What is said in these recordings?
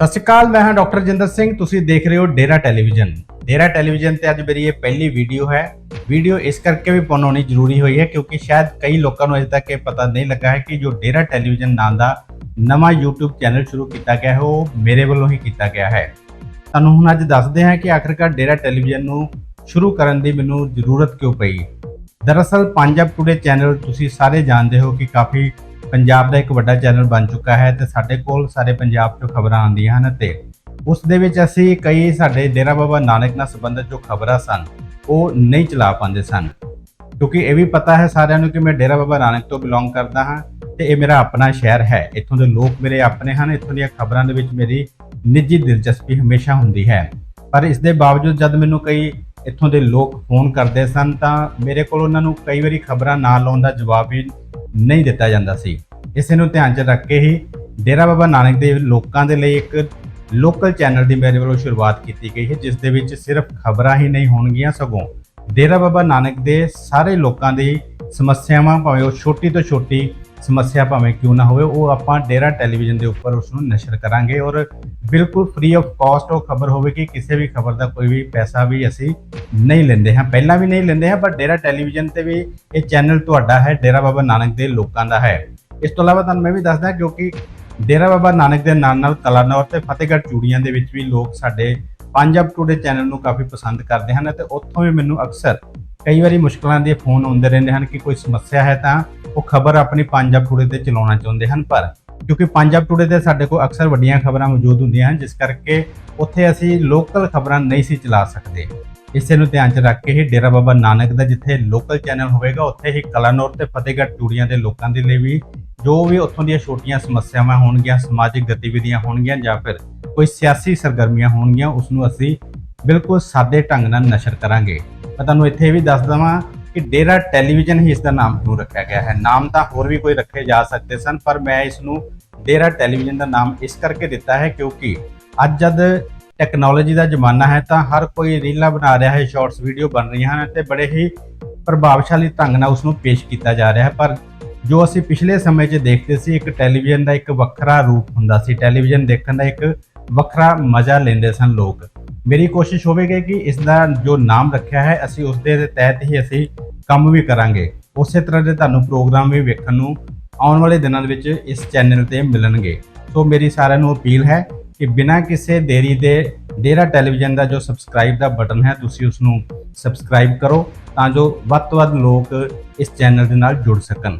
ਸਤਿ ਸ਼੍ਰੀ ਅਕਾਲ, ਮੈਂ ਹਾਂ ਡਾਕਟਰ ਜਿੰਦਰ ਸਿੰਘ। ਤੁਸੀਂ ਦੇਖ ਰਹੇ ਹੋ ਡੇਰਾ ਟੈਲੀਵਿਜ਼ਨ। ਡੇਰਾ ਟੈਲੀਵਿਜ਼ਨ ਤੇ ਅੱਜ ਮੇਰੀ ਇਹ ਪਹਿਲੀ ਵੀਡੀਓ ਹੈ। ਵੀਡੀਓ ਇਸ ਕਰਕੇ ਵੀ ਬਣਾਉਣੀ ਜ਼ਰੂਰੀ ਹੋਈ ਹੈ ਕਿਉਂਕਿ ਸ਼ਾਇਦ ਕਈ ਲੋਕਾਂ ਨੂੰ ਅਜੇ ਤੱਕ ਇਹ ਪਤਾ ਨਹੀਂ ਲੱਗਾ ਹੈ ਕਿ ਜੋ ਡੇਰਾ ਟੈਲੀਵਿਜ਼ਨ ਨਾਂ ਦਾ ਨਵਾਂ YouTube ਚੈਨਲ ਸ਼ੁਰੂ ਕੀਤਾ ਗਿਆ ਹੈ, ਉਹ ਮੇਰੇ ਵੱਲੋਂ ਹੀ ਕੀਤਾ ਗਿਆ ਹੈ। ਤੁਹਾਨੂੰ ਹੁਣ ਅੱਜ ਦੱਸਦੇ ਹਾਂ ਕਿ ਆਖਰਕਾਰ ਡੇਰਾ ਟੈਲੀਵਿਜ਼ਨ ਨੂੰ ਸ਼ੁਰੂ ਕਰਨ ਦੀ ਮੈਨੂੰ ਜ਼ਰੂਰਤ ਕਿਉਂ ਪਈ। ਦਰਅਸਲ ਪੰਜਾਬ ਟੂਡੇ ਚੈਨਲ ਤੁਸੀਂ ਸਾਰੇ ਜਾਣਦੇ ਹੋ ਕਿ ਕਾਫੀ ਪੰਜਾਬ ਦਾ ਇੱਕ ਵੱਡਾ ਚੈਨਲ ਬਣ ਚੁੱਕਾ ਹੈ ਤੇ ਸਾਡੇ ਕੋਲ ਸਾਰੇ ਪੰਜਾਬ ਤੋਂ ਖਬਰਾਂ ਆਉਂਦੀਆਂ ਹਨ ਤੇ ਉਸ ਦੇ ਵਿੱਚ ਅਸੀਂ ਕਈ ਸਾਡੇ ਡੇਰਾ ਬਾਬਾ ਨਾਨਕ ਨਾਲ ਸੰਬੰਧਿਤ ਜੋ ਖਬਰਾਂ ਸਨ, ਉਹ ਨਹੀਂ ਚਲਾ ਪਾਉਂਦੇ ਸਨ। ਕਿਉਂਕਿ ਇਹ ਵੀ ਪਤਾ ਹੈ ਸਾਰਿਆਂ ਨੂੰ ਕਿ ਮੈਂ ਡੇਰਾ ਬਾਬਾ ਨਾਨਕ ਤੋਂ ਬਿਲੋਂਗ ਕਰਦਾ ਹਾਂ ਤੇ ਇਹ ਮੇਰਾ ਆਪਣਾ ਸ਼ਹਿਰ ਹੈ। ਇੱਥੋਂ ਦੇ ਲੋਕ ਮੇਰੇ ਆਪਣੇ ਹਨ, ਇੱਥੋਂ ਦੀਆਂ ਖਬਰਾਂ ਦੇ ਵਿੱਚ ਮੇਰੀ ਨਿੱਜੀ ਦਿਲਚਸਪੀ ਹਮੇਸ਼ਾ ਹੁੰਦੀ ਹੈ। ਪਰ ਇਸ ਦੇ ਬਾਵਜੂਦ ਜਦ ਮੈਨੂੰ ਕਈ ਇੱਥੋਂ ਦੇ ਲੋਕ ਫੋਨ ਕਰਦੇ ਸਨ ਤਾਂ ਮੇਰੇ ਕੋਲ ਉਹਨਾਂ ਨੂੰ ਕਈ ਵਾਰੀ ਖਬਰਾਂ ਨਾ ਲਾਉਣ ਦਾ ਜਵਾਬ ਵੀ ਨਹੀਂ ਦਿੱਤਾ ਜਾਂਦਾ ਸੀ। ਇਸੇ ਨੂੰ ਧਿਆਨ 'ਚ ਰੱਖ ਕੇ ਹੀ ਡੇਰਾ ਬਾਬਾ ਨਾਨਕ ਦੇ ਲੋਕਾਂ ਦੇ ਲਈ ਇੱਕ ਲੋਕਲ ਚੈਨਲ ਦੀ ਮੇਰੇ ਵੱਲੋਂ ਸ਼ੁਰੂਆਤ ਕੀਤੀ ਗਈ ਹੈ, ਜਿਸ ਦੇ ਵਿੱਚ ਸਿਰਫ ਖਬਰਾਂ ਹੀ ਨਹੀਂ ਹੋਣਗੀਆਂ ਸਗੋਂ ਡੇਰਾ ਬਾਬਾ ਨਾਨਕ ਦੇ ਸਾਰੇ ਲੋਕਾਂ ਦੀ ਸਮੱਸਿਆਵਾਂ ਭਾਵੇਂ ਉਹ ਛੋਟੀ ਤੋਂ ਛੋਟੀ ਸਮੱਸਿਆ ਭਾਵੇਂ ਕਿਉਂ ਨਾ ਹੋਵੇ, ਉਹ ਆਪਾਂ ਡੇਰਾ ਟੈਲੀਵਿਜ਼ਨ ਦੇ ਉੱਪਰ ਉਸ ਨੂੰ ਨਸ਼ਰ ਕਰਾਂਗੇ ਔਰ ਬਿਲਕੁਲ ਫ੍ਰੀ ਆਫ ਕਾਸਟ ਉਹ ਖਬਰ ਹੋਵੇ ਕਿ ਕਿਸੇ ਵੀ ਖਬਰ ਦਾ ਕੋਈ ਵੀ ਪੈਸਾ ਵੀ ਅਸੀਂ ਨਹੀਂ ਲੈਂਦੇ ਹਾਂ। ਪਹਿਲਾਂ ਵੀ ਨਹੀਂ ਲੈਂਦੇ ਹਾਂ, ਪਰ ਡੇਰਾ ਟੈਲੀਵਿਜ਼ਨ ਤੇ ਵੀ ਇਹ ਚੈਨਲ ਤੁਹਾਡਾ ਹੈ, ਡੇਰਾ ਬਾਬਾ ਨਾਨਕ ਦੇ ਲੋਕਾਂ ਦਾ ਹੈ। ਇਸ ਤੋਂ ਇਲਾਵਾ ਤੁਹਾਨੂੰ ਮੈਂ ਵੀ ਦੱਸਦਾ ਕਿਉਂਕਿ ਡੇਰਾ ਬਾਬਾ ਨਾਨਕ ਦੇ ਨਾਲ ਨਾਲ ਕਲਾਨੌਰ ਤੇ ਫਤਿਹਗੜ੍ਹ ਚੂੜੀਆਂ ਦੇ ਵਿੱਚ ਵੀ ਲੋਕ ਸਾਡੇ ਪੰਜਾਬ ਟੂਡੇ ਚੈਨਲ ਨੂੰ ਕਾਫੀ ਪਸੰਦ ਕਰਦੇ ਹਨ ਤੇ ਉੱਥੋਂ ਵੀ ਮੈਨੂੰ ਅਕਸਰ ਕਈ ਵਾਰੀ ਮੁਸ਼ਕਲਾਂ ਦੇ ਫੋਨ ਆਉਂਦੇ ਰਹਿੰਦੇ ਹਨ ਕਿ ਕੋਈ ਸਮੱਸਿਆ ਹੈ ਤਾਂ ਉਹ ਖਬਰ ਆਪਣੀ ਪੰਜਾਬ ਟੂਡੇ ਤੇ ਚਲਾਉਣਾ ਚਾਹੁੰਦੇ ਹਨ, ਪਰ ਕਿਉਂਕਿ ਪੰਜਾਬ ਟੂਡੇ ਤੇ ਸਾਡੇ ਕੋਲ ਅਕਸਰ ਵੱਡੀਆਂ ਖਬਰਾਂ ਮੌਜੂਦ ਹੁੰਦੀਆਂ ਹਨ, ਜਿਸ ਕਰਕੇ ਉੱਥੇ ਅਸੀਂ ਲੋਕਲ ਖਬਰਾਂ ਨਹੀਂ ਸੀ ਚਲਾ ਸਕਦੇ। ਇਸੇ ਨੂੰ ਧਿਆਨ 'ਚ ਰੱਖ ਕੇ ਹੀ ਡੇਰਾ ਬਾਬਾ ਨਾਨਕ ਦਾ ਜਿੱਥੇ ਲੋਕਲ ਚੈਨਲ ਹੋਵੇਗਾ, ਉੱਥੇ ਹੀ ਕਲਾਨੌਰ ਤੇ ਫਤਿਹਗੜ੍ਹ ਚੂੜੀਆਂ ਦੇ ਲੋਕਾਂ ਦੇ ਲਈ ਵੀ ਜੋ ਵੀ ਉੱਥੋਂ ਦੀਆਂ ਛੋਟੀਆਂ ਸਮੱਸਿਆਵਾਂ ਹੋਣਗੀਆਂ, ਸਮਾਜਿਕ ਗਤੀਵਿਧੀਆਂ ਹੋਣਗੀਆਂ ਜਾਂ ਫਿਰ ਕੋਈ ਸਿਆਸੀ ਸਰਗਰਮੀਆਂ ਹੋਣਗੀਆਂ ਉਸ ਨੂੰ ਅਸੀਂ ਬਿਲਕੁਲ ਸਾਦੇ ਢੰਗ ਨਾਲ ਨਸ਼ਰ ਕਰਾਂਗੇ। ਮੈਂ ਤੁਹਾਨੂੰ ਇੱਥੇ ਇਹ ਵੀ ਦੱਸ ਦਵਾਂ ਕਿ ਡੇਰਾ ਟੈਲੀਵਿਜ਼ਨ ਹੀ ਇਸ ਦਾ ਨਾਮ ਕਿਉਂ ਰੱਖਿਆ ਗਿਆ ਹੈ। ਨਾਮ ਤਾਂ ਹੋਰ ਵੀ ਕੋਈ ਰੱਖੇ ਜਾ ਸਕਦੇ ਸਨ, ਪਰ ਮੈਂ ਇਸ ਨੂੰ ਡੇਰਾ ਟੈਲੀਵਿਜ਼ਨ ਦਾ ਨਾਮ ਇਸ ਕਰਕੇ ਦਿੱਤਾ ਹੈ ਕਿਉਂਕਿ ਅੱਜ ਜਦ ਟੈਕਨੋਲੋਜੀ ਦਾ ਜ਼ਮਾਨਾ ਹੈ ਤਾਂ ਹਰ ਕੋਈ ਰੀਲਾਂ ਬਣਾ ਰਿਹਾ ਹੈ, ਸ਼ਾਰਟਸ ਵੀਡੀਓ ਬਣ ਰਹੀਆਂ ਹਨ ਤੇ ਬੜੇ ਹੀ ਪ੍ਰਭਾਵਸ਼ਾਲੀ ਢੰਗ ਨਾਲ ਉਸ ਨੂੰ ਪੇਸ਼ ਕੀਤਾ ਜਾ ਰਿਹਾ ਹੈ। ਪਰ ਜੋ ਅਸੀਂ ਪਿਛਲੇ ਸਮੇਂ 'ਚ ਦੇਖਦੇ ਸੀ, ਇੱਕ ਟੈਲੀਵਿਜ਼ਨ ਦਾ ਇੱਕ ਵੱਖਰਾ ਰੂਪ ਹੁੰਦਾ ਸੀ। ਟੈਲੀਵਿਜ਼ਨ ਦੇਖਣ ਦਾ ਇੱਕ ਵੱਖਰਾ ਮਜ਼ਾ ਲੈਂਦੇ ਸਨ ਲੋਕ। ਮੇਰੀ ਕੋਸ਼ਿਸ਼ ਹੋਵੇਗੀ ਕਿ ਇਸ ਦਾ ਜੋ ਨਾਮ ਰੱਖਿਆ ਹੈ, ਅਸੀਂ ਉਸ ਦੇ ਤਹਿਤ ਹੀ ਅਸੀਂ ਕੰਮ ਵੀ ਕਰਾਂਗੇ। ਉਸੇ ਤਰ੍ਹਾਂ ਦੇ ਤੁਹਾਨੂੰ ਪ੍ਰੋਗਰਾਮ ਵੀ ਵੇਖਣ ਨੂੰ ਆਉਣ ਵਾਲੇ ਦਿਨਾਂ ਦੇ ਵਿੱਚ ਇਸ ਚੈਨਲ ਤੇ ਮਿਲਣਗੇ। ਸੋ ਮੇਰੀ ਸਾਰਿਆਂ ਨੂੰ ਅਪੀਲ ਹੈ ਕਿ ਬਿਨਾਂ ਕਿਸੇ ਦੇਰੀ ਦੇ ਡੇਰਾ ਟੈਲੀਵਿਜ਼ਨ ਦਾ ਜੋ ਸਬਸਕ੍ਰਾਈਬ ਦਾ ਬਟਨ ਹੈ, ਤੁਸੀਂ ਉਸ ਨੂੰ ਸਬਸਕ੍ਰਾਈਬ ਕਰੋ ਤਾਂ ਜੋ ਵੱਧ ਤੋਂ ਵੱਧ ਲੋਕ ਇਸ ਚੈਨਲ ਦੇ ਨਾਲ ਜੁੜ ਸਕਣ।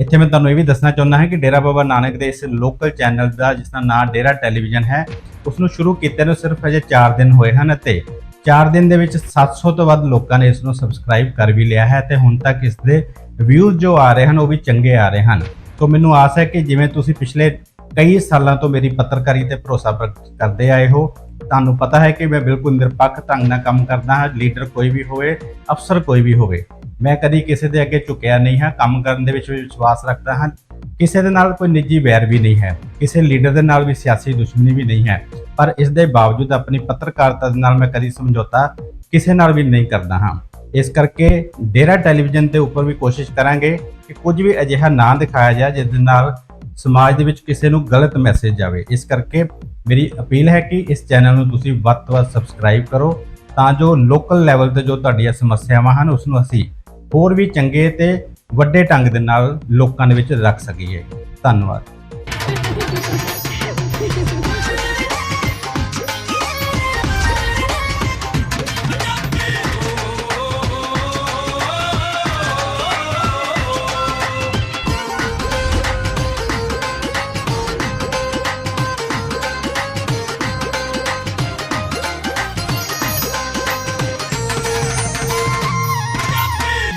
ਇੱਥੇ ਮੈਂ ਤੁਹਾਨੂੰ ਇਹ ਵੀ ਦੱਸਣਾ ਚਾਹੁੰਦਾ ਹਾਂ ਕਿ ਡੇਰਾ ਬਾਬਾ ਨਾਨਕ ਦੇ ਇਸ ਲੋਕਲ ਚੈਨਲ ਦਾ ਜਿਸ ਦਾ ਨਾਮ ਡੇਰਾ ਟੈਲੀਵਿਜ਼ਨ ਹੈ ਉਸ ਨੂੰ ਸ਼ੁਰੂ ਕੀਤੇ ਨੂੰ ਸਿਰਫ ਅਜੇ 4 ਦਿਨ ਹੋਏ ਹਨ ਅਤੇ 4 ਦਿਨ ਦੇ ਵਿੱਚ 700 ਤੋਂ ਵੱਧ ਲੋਕਾਂ ਨੇ ਇਸ ਨੂੰ ਸਬਸਕ੍ਰਾਈਬ ਕਰ ਵੀ ਲਿਆ ਹੈ ਤੇ ਹੁਣ ਤੱਕ ਇਸ ਦੇ ਵਿਊਜ਼ ਜੋ ਆ ਰਹੇ ਹਨ ਉਹ ਵੀ ਚੰਗੇ ਆ ਰਹੇ ਹਨ। ਤੋਂ ਮੈਨੂੰ ਆਸ ਹੈ ਕਿ ਜਿਵੇਂ ਤੁਸੀਂ ਪਿਛਲੇ ਕਈ ਸਾਲਾਂ ਤੋਂ ਮੇਰੀ ਪੱਤਰਕਾਰੀ ਤੇ ਭਰੋਸਾ ਪ- ਕਰਦੇ ਆਏ ਹੋ, ਤੁਹਾਨੂੰ ਪਤਾ ਹੈ ਕਿ ਮੈਂ ਬਿਲਕੁਲ ਨਿਰਪੱਖ ਢੰਗ ਨਾਲ ਕੰਮ ਕਰਦਾ ਹਾਂ ਲੀਡਰ ਕੋਈ ਵੀ ਹੋਵੇ, ਅਫਸਰ ਕੋਈ ਵੀ ਹੋਵੇ। ਮੈਂ ਕਦੀ ਕਿਸੇ ਦੇ ਅੱਗੇ ਝੁਕਿਆ ਨਹੀਂ ਹਾਂ, ਕੰਮ ਕਰਨ ਦੇ ਵਿੱਚ ਵੀ ਵਿਸ਼ਵਾਸ ਰੱਖਦਾ ਹਾਂ। ਕਿਸੇ ਦੇ ਨਾਲ ਕੋਈ ਨਿੱਜੀ ਵੈਰ ਵੀ ਨਹੀਂ ਹੈ, ਕਿਸੇ ਲੀਡਰ ਦੇ ਨਾਲ ਵੀ ਸਿਆਸੀ ਦੁਸ਼ਮਣੀ ਵੀ ਨਹੀਂ ਹੈ, ਪਰ ਇਸ ਦੇ ਬਾਵਜੂਦ ਆਪਣੀ ਪੱਤਰਕਾਰਤਾ ਦੇ ਨਾਲ ਮੈਂ ਕਦੀ ਸਮਝੌਤਾ ਕਿਸੇ ਨਾਲ ਵੀ ਨਹੀਂ ਕਰਦਾ ਹਾਂ। ਇਸ ਕਰਕੇ ਡੇਰਾ ਟੈਲੀਵਿਜ਼ਨ ਦੇ ਉੱਪਰ ਵੀ ਕੋਸ਼ਿਸ਼ ਕਰਾਂਗੇ ਕਿ ਕੁਝ ਵੀ ਅਜਿਹਾ ਨਾ ਦਿਖਾਇਆ ਜਾਏ, ਜਿਸ ਦੇ ਨਾਲ ਸਮਾਜ ਦੇ ਵਿੱਚ ਕਿਸੇ ਨੂੰ ਗਲਤ ਮੈਸੇਜ ਜਾਵੇ। ਇਸ ਕਰਕੇ ਮੇਰੀ ਅਪੀਲ ਹੈ ਕਿ ਇਸ ਚੈਨਲ ਨੂੰ ਤੁਸੀਂ ਵੱਧ ਤੋਂ ਵੱਧ ਸਬਸਕ੍ਰਾਈਬ ਕਰੋ, ਤਾਂ ਜੋ ਲੋਕਲ ਲੈਵਲ ਤੇ ਜੋ ਤੁਹਾਡੀਆਂ ਸਮੱਸਿਆਵਾਂ ਹਨ, ਉਸ ਨੂੰ ਅਸੀਂ ਹੋਰ ਵੀ ਚੰਗੇ ਤੇ ਵੱਡੇ ਢੰਗ ਦੇ ਨਾਲ ਲੋਕਾਂ ਦੇ ਵਿੱਚ ਰੱਖ ਸਕੀਏ। ਧੰਨਵਾਦ।